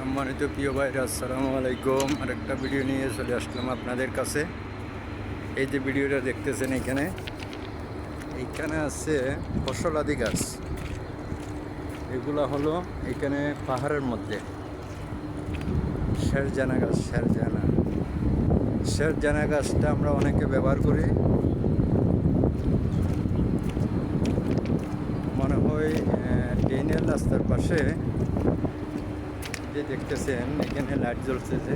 সম্মানিত প্রিয় ভাইরা, আসসালামু আলাইকুম। আর একটা ভিডিও নিয়ে চলে আসলাম আপনাদের কাছে। এই যে ভিডিওটা দেখতেছেন এখানে, এইখানে আছে ফসলাদি গাছ। এগুলো হলো এখানে পাহাড়ের মধ্যে। শেরজানা গাছ, শেরজানা। শেরজানা গাছটা আমরা অনেকে ব্যবহার করি। মনে হয় ট্রেনের রাস্তার পাশে যে দেখতেছেন, এখানে লাইট জ্বলছে যে।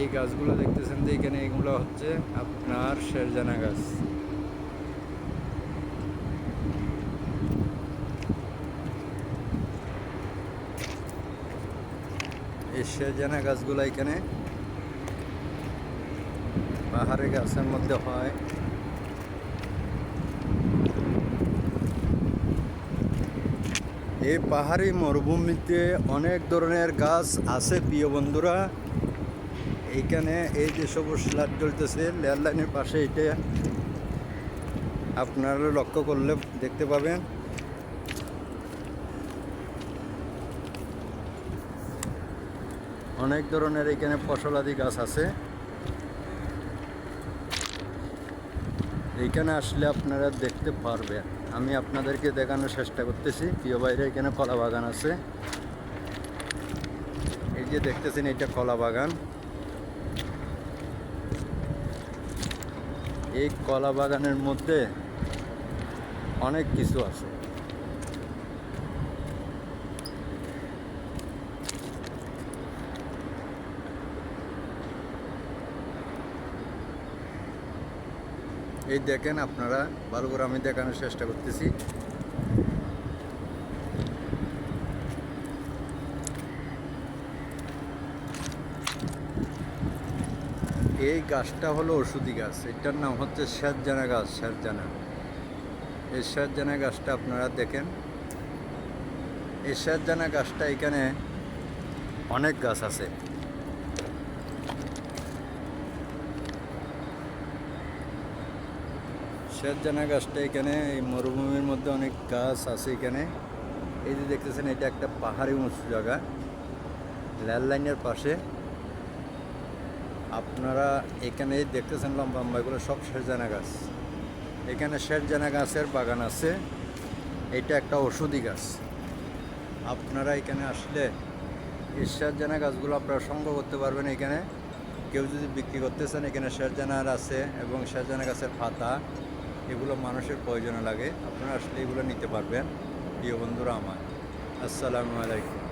এই গাছগুলো দেখতেছেন যে এখানে এগুলো হচ্ছে আপনার শেরজানা গাছ। এই শেরজানা গাছগুলো এখানে পাহাড়ে গাছের মধ্যে হয়। এই পাহাড়ি মরুভূমিতে অনেক ধরনের গাছ আছে, প্রিয় বন্ধুরা। এইখানে এই যে সবুজ লাইট জ্বলতেছে, লেয়ার লাইনের পাশে এটা আপনারা লক্ষ্য করলে দেখতে পাবেন। অনেক ধরনের এখানে ফসলাদি গাছ আছে। এইখানে আসলে আপনারা দেখতে পারবেন। আমি আপনাদেরকে দেখানোর চেষ্টা করতেছি। প্রিয় বাইরে এখানে কলা বাগান আছে। এই যে দেখতেছেন, এটা কলা বাগান। এই কলা বাগানের মধ্যে অনেক কিছু আছে। এই দেখেন আপনারা ভালো করে আমি দেখানোর চেষ্টা করতেছি। এই গাছটা হলো ওষুধি গাছ। এটার নাম হচ্ছে শেরজানা গাছ শেরজানা এই শেরজানা গাছটা আপনারা দেখেন। এই শেরজানা গাছটা এখানে অনেক গাছ আছে। শেরজানা গাছটা এখানে। এই মরুভূমির মধ্যে অনেক গাছ আছে এখানে। এই যে দেখতেছেন, এটা একটা পাহাড়ি উঁচু জায়গা। রেল লাইনের পাশে। আপনারা এখানে দেখতেছেন লম্বা লম্বা এগুলো সব শেরজানা গাছ। এখানে শেরজানা গাছের বাগান আছে। এটা একটা ওষুধি গাছ। আপনারা এখানে আসলে এই শেরজানা গাছগুলো আপনারা সংগ্রহ করতে পারবেন এখানে। কেউ যদি বিক্রি করতে চান, এখানে শেরজানার আছে এবং শেরজানা গাছের পাতা। এগুলো মানুষের প্রয়োজনে লাগে। আপনারা আসলে এগুলো নিতে পারবেন। প্রিয় বন্ধুরা আমার আসসালামু আলাইকুম।